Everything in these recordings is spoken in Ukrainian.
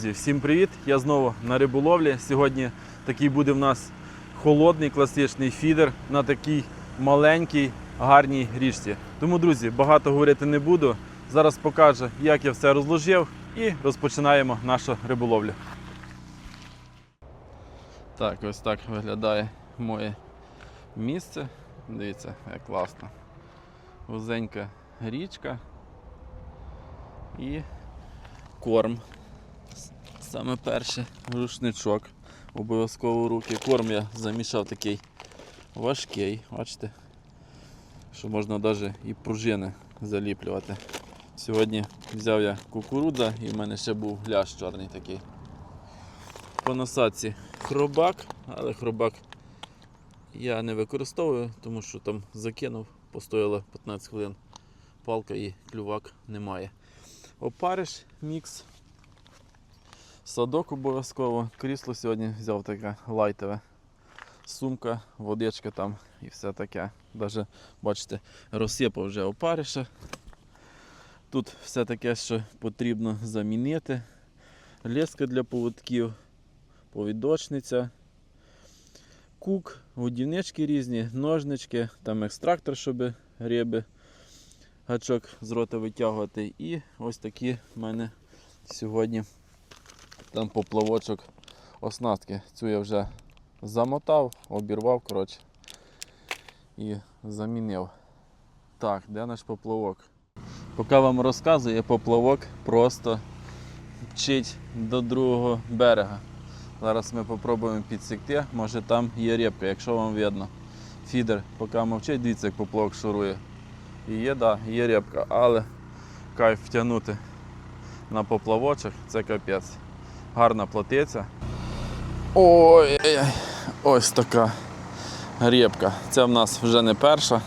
Друзі, всім привіт! Я знову на риболовлі. Сьогодні такий буде в нас холодний класичний фідер на такій маленькій гарній річці. Тому, друзі, багато говорити не буду. Зараз покажу, як я все розложив, і розпочинаємо нашу риболовлю. Так, ось так виглядає моє місце. Дивіться, як класно. Вузенька річка і корм. Саме перше рушничок. Обов'язково руки. Корм я замішав такий важкий, бачите, що можна навіть і пружини заліплювати. Сьогодні взяв я кукурудза і в мене ще був гляш чорний такий. По насадці хробак, але хробак я не використовую, тому що там закинув, постояло 15 хвилин палка і клювак немає. Опариш мікс. Садок обов'язково. Крісло сьогодні взяв таке лайтове. Сумка, водичка там і все таке. Даже, бачите, розсипав вже опариша. Тут все таке, що потрібно замінити. Леска для поводків, повідочниця, кук, годівнички різні, ножнички, там екстрактор, щоб риби, гачок з рота витягувати. І ось такі в мене сьогодні там поплавочок оснастки. Цю я вже замотав, обірвав коротше, і замінив. Так, де наш поплавок? Поки вам розказую, поплавок просто мчить до другого берега. Зараз ми спробуємо підсікти, може там є рибка, якщо вам видно. Фідер, поки мовчить, дивіться, як поплавок шурує. І є, да, є рибка, але кайф втягнути на поплавочок це капець. Гарна плотиця. Ой, ось така рибка. Це в нас вже не перша,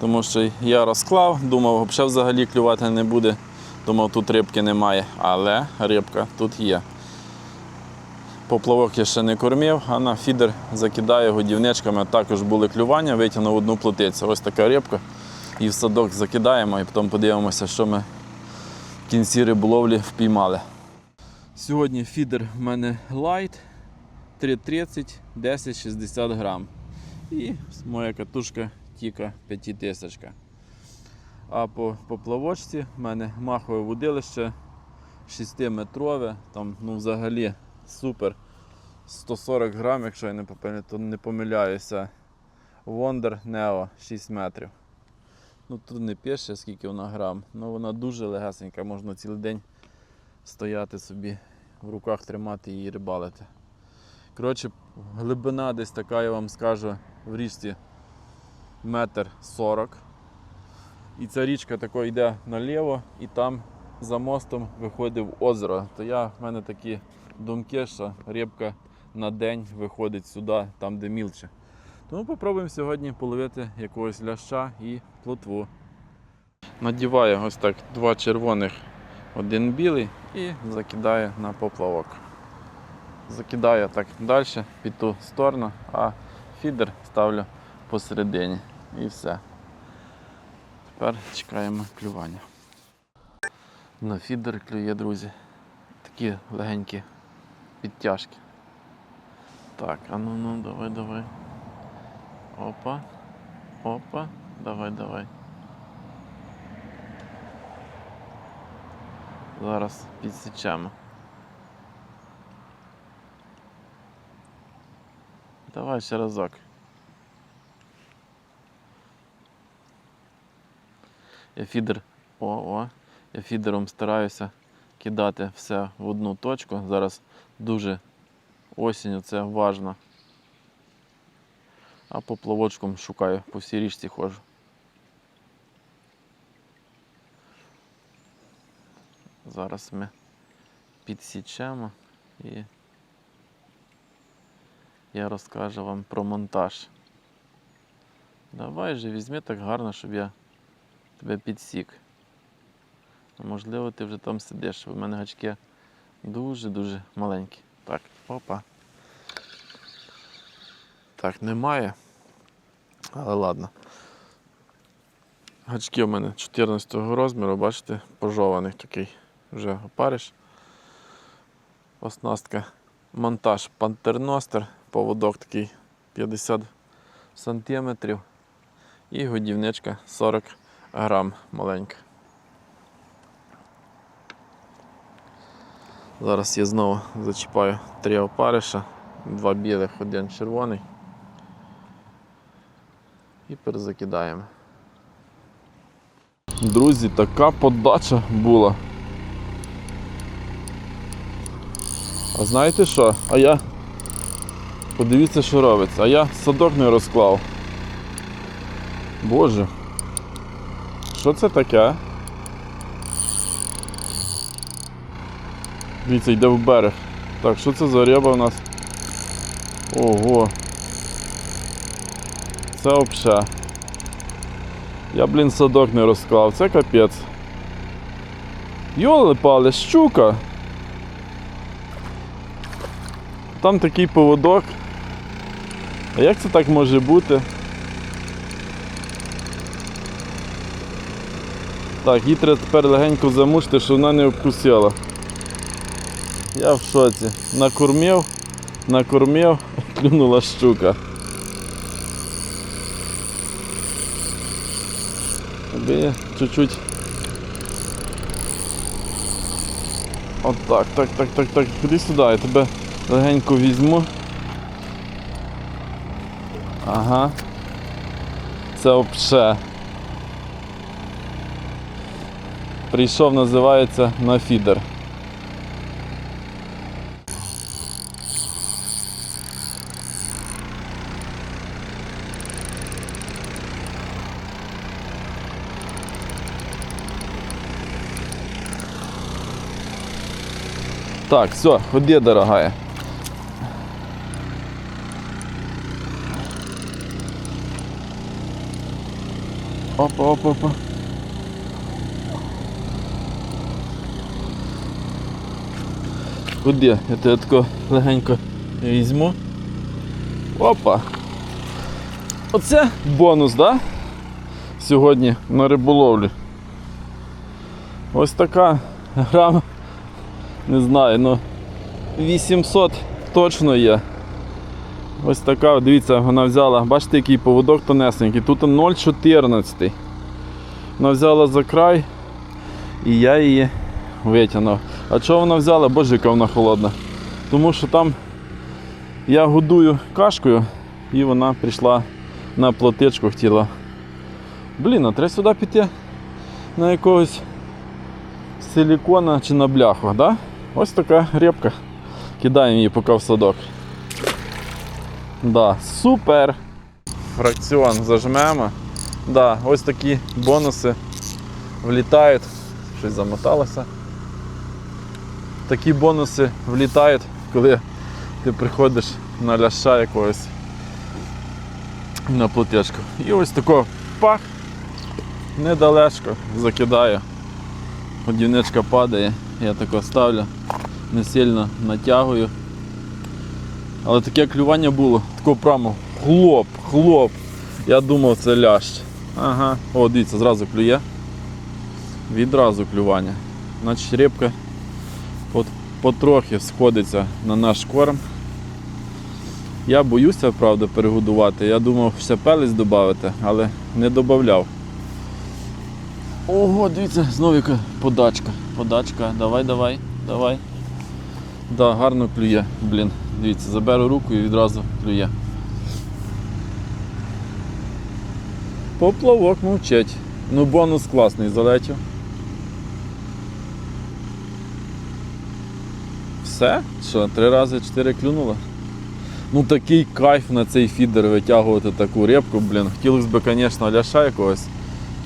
тому що я розклав, думав, взагалі взагалі клювати не буде. Думав, тут рибки немає, але рибка тут є. Поплавок я ще не кормив, а на фідер закидаю годівничками. Також були клювання, витягнув одну плотицю. Ось така рибка. І в садок закидаємо і потім подивимося, що ми в кінці риболовлі впіймали. Сьогодні фідер в мене Light 330 10-60 грам. І моя катушка Тіка 5000. А по поплавочці в мене махове водилище 6-метрове, там ну, взагалі супер. 140 грам, якщо я не помиляюся. Wonder Neo 6 метрів. Ну тут не пише, скільки вона грам, але вона дуже легесенька, можна цілий день стояти собі, в руках тримати її і рибалити. Коротше, глибина десь така, я вам скажу, в річці метр сорок. І ця річка тако йде наліво і там за мостом виходить в озеро. То я, в мене такі думки, що рибка на день виходить сюди, там де мілче. Тому попробуємо сьогодні половити якогось ляща і плотву. Надіваю ось так два червоних, один білий і закидаю на поплавок. Закидаю так далі під ту сторону, а фідер ставлю посередині. І все. Тепер чекаємо клювання. На фідер клює, друзі. Такі легенькі підтяжки. Так, а ну ну давай, давай. Опа. Опа. Давай, давай. Зараз підсічемо. Давай ще разок. Я фідер. О, о. Я фідером стараюся кидати все в одну точку. Зараз дуже осінню це важно. А поплавочком шукаю, по всій річці ходжу. Зараз ми підсічемо і я розкажу вам про монтаж. Давай же візьми так гарно, щоб я тебе підсік. Можливо, ти вже там сидиш, у мене гачки дуже-дуже маленькі. Так, опа. Так, немає. Але ладно. Гачки у мене 14 розміру, бачите, пожований такий вже опариш. Оснастка. Монтаж пантерностер, поводок такий 50 сантиметрів і годівничка 40 грам маленька. Зараз я знову зачіпаю три опариша, два білих, один червоний. І перезакидаємо. Друзі, така подача була. А знаєте що? А я. Подивіться, що робиться. А я садок не розклав. Боже. Що це таке? Дивіться, йде в берег. Так, що це за риба у нас? Ого. Це взагалі. Я, блін, садок не розклав, це капець. Йоли пали, щука. Там такий поводок. А як це так може бути? Так, її треба тепер легенько замушити, щоб вона не обкусила. Я в шоці. Накормив, накормив, клюнула щука. Тобі чуть-чуть. От так, так, так, так, так. Ходи сюди, я тебе легенько візьму. Ага. Це обше. Прийшов, називається на фідер. Так, все, ходи, дорогая. Опа, опа, опа. Ходи, я тебе тако легенько візьму. Опа. Оце бонус, да? Сьогодні на риболовлі. Ось така грам не знаю, ну 800 точно є. Ось така, дивіться, вона взяла, бачите, який поводок тонесенький. Тут 0,14. Вона взяла за край і я її витягнув. А чого вона взяла? Боже, яка вона холодна. Тому що там я годую кашкою і вона прийшла на плотичку, хотіла. Блін, а треба сюди піти на якогось силікона чи на бляху, да? Ось така репка. Кидаємо її поки в садок. Да, супер! Фракціон зажмемо. Да, ось такі бонуси влітають. Щось замоталося. Такі бонуси влітають, коли ти приходиш на ляща якогось на плотечку. І ось тако пах, недалечко закидаю. Годівничка падає, я тако ставлю, не сильно натягую. Але таке клювання було, тако прямо хлоп, хлоп. Я думав це лящ. Ага, о, дивіться, зразу клює. Відразу клювання. Значить рибка потрохи сходиться на наш корм. Я боюся, правда, перегодувати. Я думав ще пелець додати, але не додавав. Ого, дивіться, знову яка подачка. Подачка, давай, давай, давай. Да, гарно клює, блін. Дивіться, заберу руку і відразу клює. Поплавок мовчить. Ну бонус класний, залетів. Все? Що, три рази чотири клюнуло? Ну такий кайф на цей фідер витягувати таку рибку, блін. Хотілося б, звісно, ляша якогось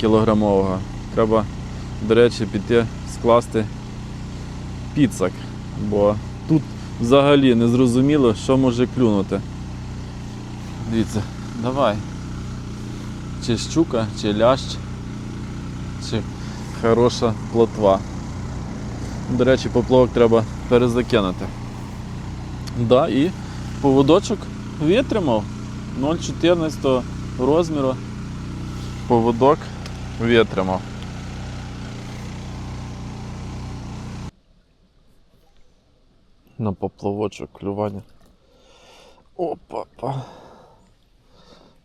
кілограмового. Треба, до речі, піти скласти підсак, бо тут взагалі не зрозуміло, що може клюнути. Дивіться, давай. Чи щука, чи лящ, чи хороша плотва. До речі, поплавок треба перезакинути. Да, і поводочок витримав 0,14 розміру. Поводок витримав. На поплавочок клювання. Опа-па.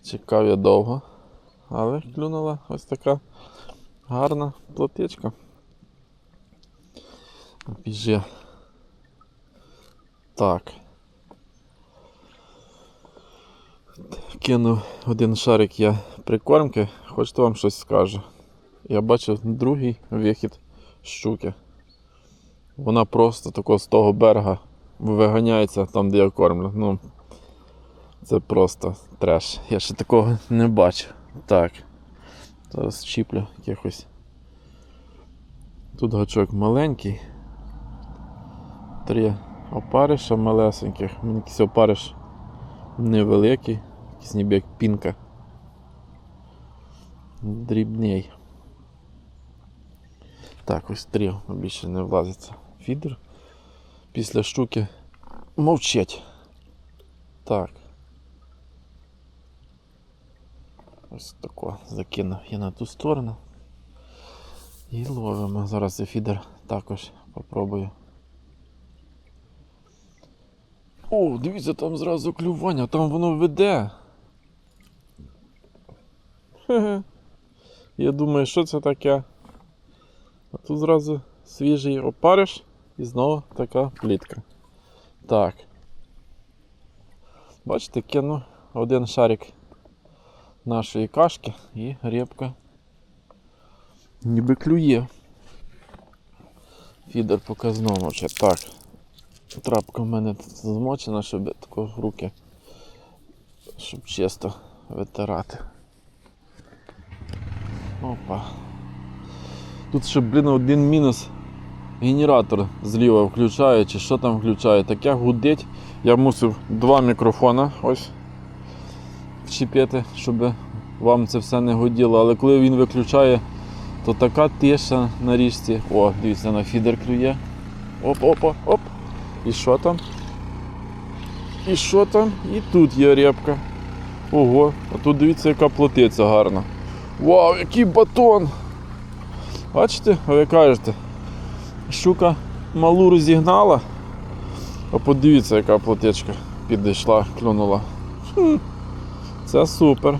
Чекав я довго, але клюнула ось така гарна плотичка. Біжи. Так. Кинув один шарик я прикормки, хочете вам щось скажу. Я бачив другий вихід щуки. Вона просто тако з того берега виганяється там, де я кормлю. Ну, це просто треш. Я ще такого не бачив. Так. Зараз чіплю якихось. Тут гачок маленький. Три опариша малесеньких. Мені якийсь опариш невеликий, якийсь ніби як пінка. Дрібний. Так, ось три більше не влазиться. Фідер після штуки мовчить. Так. Ось тако закинув я на ту сторону. І ловимо. Зараз я фідер також попробую. О, дивіться, там зразу клювання, там воно веде. Хе-хе. Я думаю, що це таке? А тут зразу свіжий опариш і знову така плітка. Так. Бачите, кину один шарик нашої кашки і рибка ніби клює. Фідер показно мовче. Так. Трапка в мене змочена, щоб тако руки, щоб чисто витирати. Опа. Тут ще, блін, один мінус. Генератор зліва включає, чи що там включає. Таке гудить. Я мусив два мікрофона ось вчепити, щоб вам це все не гуділо. Але коли він виключає, то така тиша на річці. О, дивіться, на фідер клює. Оп-оп-оп. І що там? І що там? І тут є репка. Ого, а тут дивіться, яка плотиця гарна. Вау, який батон! Бачите, а ви кажете, щука малу розігнала, а подивіться, яка плотечка підійшла, клюнула. Хм, це супер.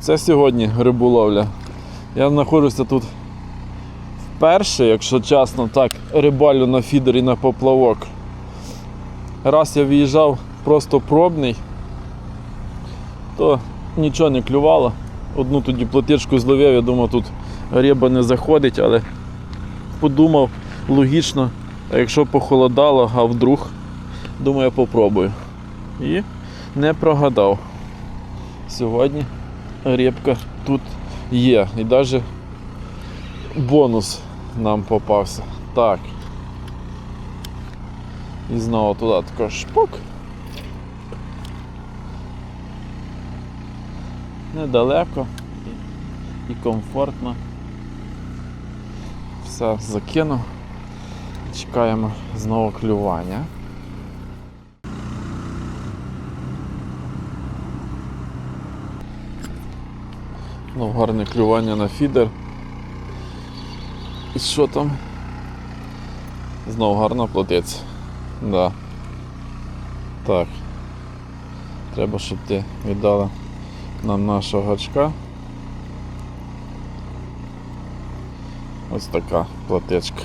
Це сьогодні риболовля. Я знаходжуся тут вперше, якщо чесно, так, рибалю на фідер і на поплавок. Раз я виїжджав просто пробний, то нічого не клювало. Одну тоді плотичку зловив, я думав, тут риба не заходить, але подумав логічно, а якщо похолодало, а вдруг, думаю, попробую. І не прогадав. Сьогодні рибка тут є. І навіть бонус нам попався. Так. І знову туди тако шпок. Недалеко і комфортно. Все закинув. Чекаємо знову клювання. Ну, гарне клювання на фідер. І що там? Знову гарна плотець. Да. Так. Треба, щоб ти віддала нам нашого гачка. Ось така платечка.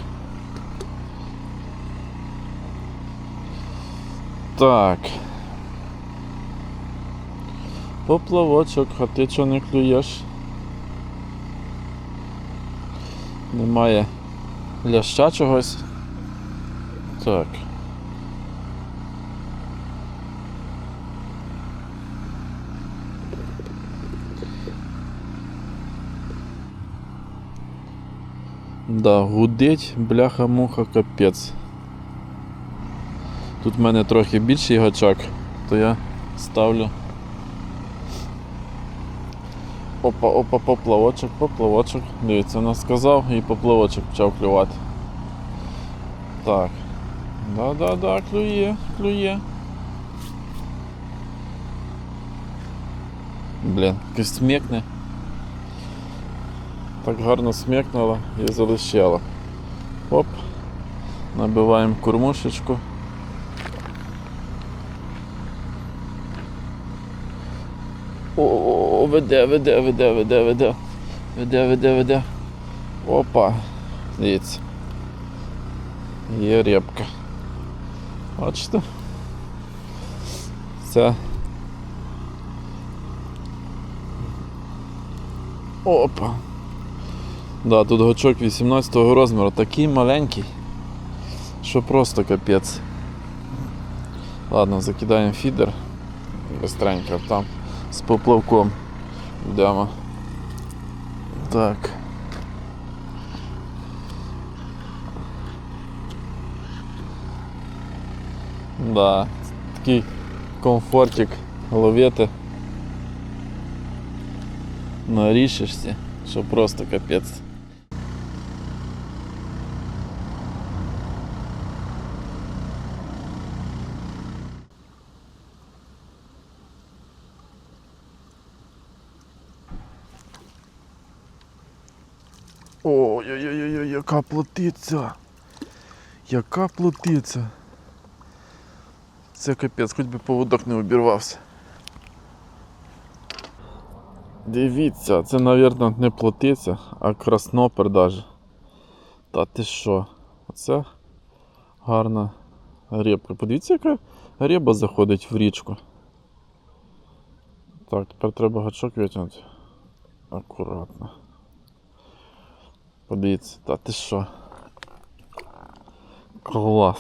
Так. Поплавочок, а ти чого не клюєш? Немає ляща чогось. Так. Да, гудить, бляха-муха, капець. Тут в мене трохи більший гачок, то я ставлю. Опа, опа, поплавочок, поплавочок. Дивіться, вона сказав і поплавочок почав клювати. Так. Да-да-да, клює, клює. Блін, якось смекне. Так гарно смекнула і залишила. Оп. Набиваємо кормушечку. Веде, веде, веде, веде, веде. Веде, веде, веде. Опа. Дивіться. Є репка. Бачите? Це. Опа. Да, тут гачок 18 розміру, такий маленький, що просто капець. Ладно, закидаємо фідер. Быстренько там з поплавком йдемо. Так. Да, такий комфортик ловити на річечці, що просто капець. Ой-ой-ой, яка плотиця. Яка плотиця. Це капець, хоч би поводок не обірвався. Дивіться, це, мабуть, не плотиця, а краснопер даже. Та ти що? Оце гарна рибка. Подивіться, яка риба заходить в річку. Так, тепер треба гачок витягнути. Акуратно. Подивіться, та ти що? Клас.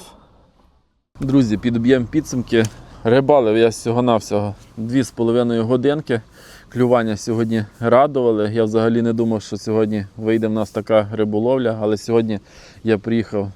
Друзі, підоб'ємо підсумки. Рибалив я всього-навсього 2,5 годинки. Клювання сьогодні радували. Я взагалі не думав, що сьогодні вийде в нас така риболовля, але сьогодні я приїхав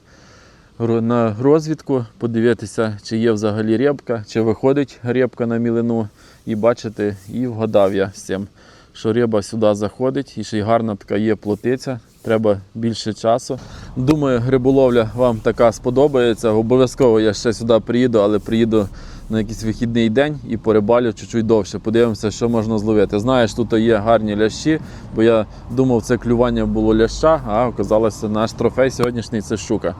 на розвідку подивитися, чи є взагалі рибка, чи виходить рибка на мілину. І бачите, і вгадав я з цим, що риба сюди заходить і ще й гарна така є плотиця. Треба більше часу. Думаю, риболовля вам така сподобається. Обов'язково я ще сюди приїду, але приїду на якийсь вихідний день і порибалю чуть-чуть довше. Подивимося, що можна зловити. Знаєш, тут є гарні лящі, бо я думав, це клювання було ляща, а оказалося наш трофей сьогоднішній це щука.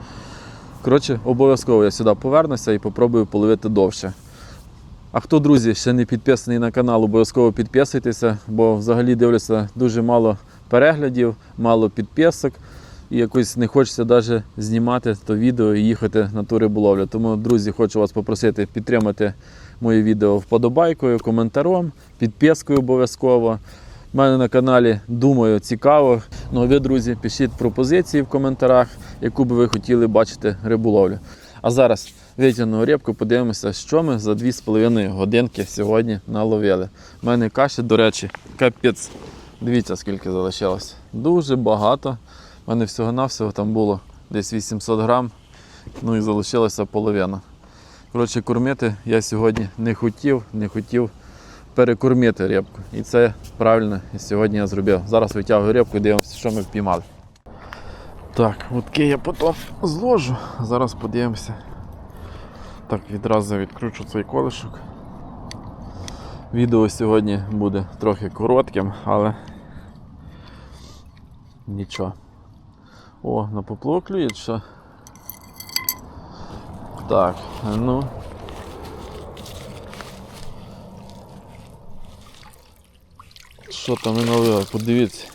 Коротше, обов'язково я сюди повернуся і попробую половити довше. А хто, друзі, ще не підписаний на канал, обов'язково підписуйтеся, бо взагалі дивлюся дуже мало переглядів, мало підписок. І якось не хочеться навіть знімати то відео і їхати на ту риболовлю. Тому, друзі, хочу вас попросити підтримати моє відео вподобайкою, коментарем, підпискою обов'язково. У мене на каналі, думаю, цікаво. Ну а ви, друзі, пишіть пропозиції в коментарях, яку би ви хотіли бачити риболовлю. А зараз витягну рибку, подивимося, що ми за 2,5 годинки сьогодні наловили. У мене каші, до речі, капець. Дивіться, скільки залишилось. Дуже багато. У мене всього-навсього там було десь 800 грам, ну і залишилася половина. Коротше, кормити я сьогодні не хотів, не хотів перекормити рибку. І це правильно сьогодні я зробив. Зараз витягую рибку і дивимося, що ми впіймали. Так, вудки я потім зложу. Зараз подивимося. Так, відразу відкручу цей колишок. Відео сьогодні буде трохи коротким, але нічого. О, на поплавок клює, що? Так, ну. Що там ми налили? Подивіться.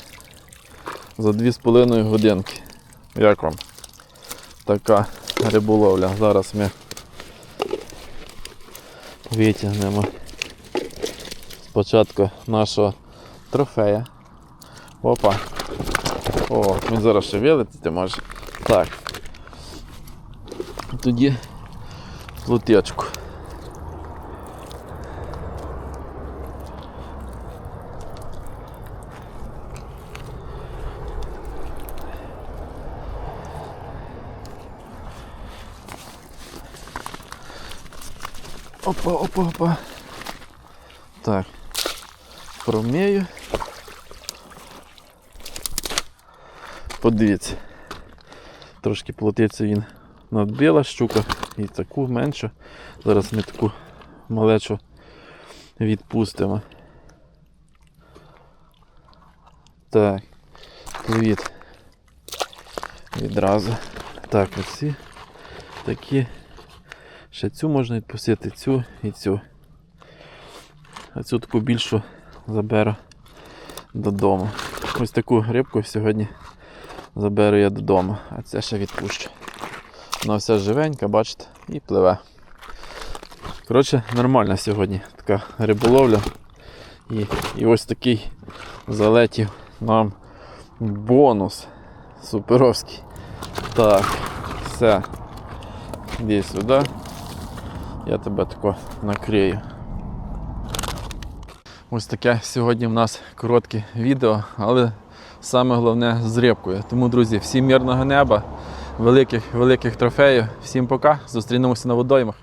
За 2,5 годинки. Як вам? Така риболовля. Зараз ми витягнемо спочатку нашого трофея. Опа. О, він зараз ще вилетіти може. Так. Тоді плутечку. Опа, опа, опа. Так. Промію. Подивіться. Трошки плотиться він надбила щука і таку меншу. Зараз ми таку малечу відпустимо. Так, привіт. Відразу. Так, оці такі. Ще цю можна відпустити, цю і цю. А цю таку більшу заберу додому. Ось таку рибку сьогодні заберу я додому, а це ще відпущу. Вона вся живенька, бачите, і пливе. Коротше, нормальна сьогодні така риболовля. І, і ось такий залетів нам бонус суперовський. Так, все. Іди сюди. Я тебе тако накрию. Ось таке сьогодні в нас коротке відео, але саме головне з рибкою. Тому, друзі, всім мирного неба, великих великих трофеїв. Всім пока. Зустрінемося на водоймах.